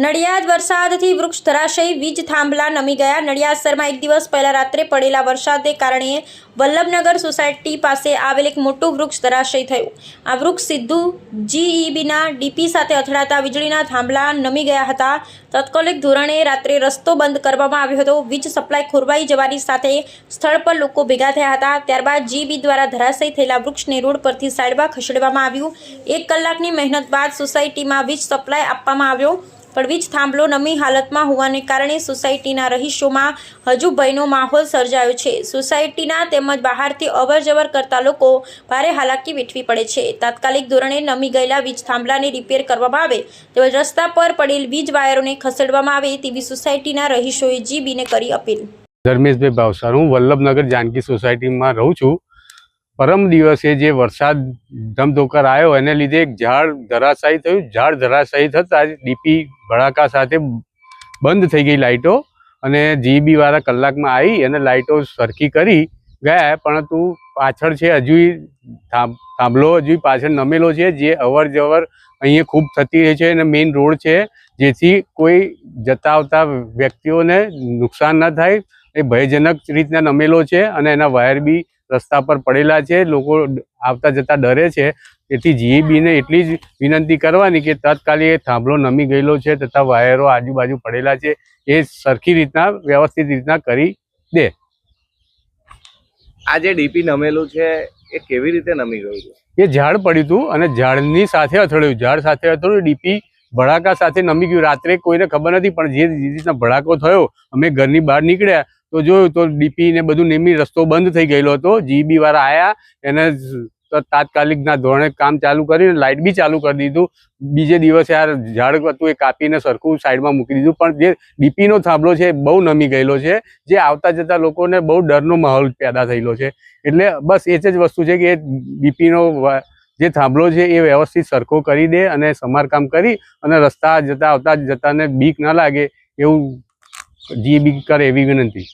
નડિયાદ વરસાદથી વૃક્ષ ધરાશયી વીજ થાંભલા નમી ગયા. નડિયાદ શહેરમાં એક દિવસ પહેલા રાત્રે પડેલા વરસાદને કારણે વલ્લભનગર સોસાયટી પાસે આવેલ એક મોટું વૃક્ષ ધરાશયી થયું. આ વૃક્ષ સીધું જીઈબીના ડીપી સાથે અથડાતા વીજળીના થાંભલા નમી ગયા હતા. તાત્કાલિક ધોરણે રાત્રે રસ્તો બંધ કરવામાં આવ્યો હતો. વીજ સપ્લાય ખોરવાઈ જવાની સાથે સ્થળ પર લોકો ભેગા થયા હતા. ત્યારબાદ જીબી દ્વારા ધરાશયી થયેલા વૃક્ષને રોડ પરથી સાઈડમાં ખસેડવામાં આવ્યું. એક કલાકની મહેનત બાદ સોસાયટીમાં વીજ સપ્લાય આપવામાં આવ્યો. પણ વીજ થાંભલો નમી હાલતમાં હોવાને કારણે સોસાયટીના રહીશોમાં હજુ ભયનો માહોલ સર્જાયો છે. સોસાયટીના તેમજ બહારથી અવરજવર કરતા લોકો ભારે હાલાકી વેઠવી પડે છે. તાત્કાલિક ધોરણે નમી ગયેલા વીજ થાંભલાને રિપેર કરવામાં આવે તેમજ રસ્તા પર પડેલ વીજ વાયરોને ખસેડવામાં આવે તેવી સોસાયટીના રહીશોએ જીબીને કરી અપીલ. ધર્મેશભાઈ ભાવસાર, હું વલ્લભનગર જાનકી સોસાયટીમાં રહું છું. પરમ દિવસે જે વરસાદ ધમધોકર આવ્યો, એને લીધે એક ઝાડ ધરાશાયી થયું. ઝાડ ધરાશાયી થતાં ડીપી ભડાકા સાથે બંધ થઈ ગઈ લાઇટો અને જીબી વાળા કલાકમાં આવી અને લાઇટો સરખી કરી ગયા, પરંતુ પાછળ છે હજુ થાંભલો, હજુ પાછળ નમેલો છે, જે અવર જવર અહીંયા ખૂબ થતી રહે છે અને મેઇન રોડ છે, જેથી કોઈ જતા આવતા વ્યક્તિઓને નુકસાન ન થાય. એ ભયજનક રીતના નમેલો છે અને એના વાયર બી રસ્તા પર પડેલા છે લોકો આવતા જતા ડરે છે. તેથી જીઈબીને એટલી જ વિનંતી કરવાની કે તાત્કાલિક એ થાંભલો નમી ગયેલો છે તથા વાયરો આજુબાજુ પડેલા છે. એ સરખી રીતના વ્યવસ્થિત રીતના કરી દે. આ જે ડીપી નમેલું છે એ કેવી રીતે નમી ગયું છે? એ ઝાડ પડ્યું હતું અને ઝાડની સાથે અથડ્યું. ઝાડ સાથે અથડ્યું ડીપી ભડાકા સાથે નમી ગયું. રાત્રે કોઈને ખબર નથી પણ જે રીતના ભડાકો થયો અમે ઘરની બહાર નીકળ્યા. તો જોયું તો ડીપી ને બધું નેમી રસ્તો બંધ થઈ ગયેલો હતો. જીબી વાળા આવ્યા એને તાત્કાલિકના ધોરણે કામ ચાલુ કરીને લાઇટ બી ચાલુ કરી દીધું. બીજે દિવસે આ ઝાડ હતું એ કાપીને સરખું સાઈડમાં મૂકી દીધું. પણ જે ડીપીનો થાંભલો છે એ બહુ નમી ગયેલો છે. જે આવતા જતા લોકોને બહુ ડરનો માહોલ પેદા થયેલો છે. એટલે બસ એ જ વસ્તુ છે કે ડીપીનો જે થાંભલો છે એ વ્યવસ્થિત સરખો કરી દે અને સમારકામ કરી અને રસ્તા જતા આવતા જતાને બીક ના લાગે એવું જી બીક કરે એવી વિનંતી.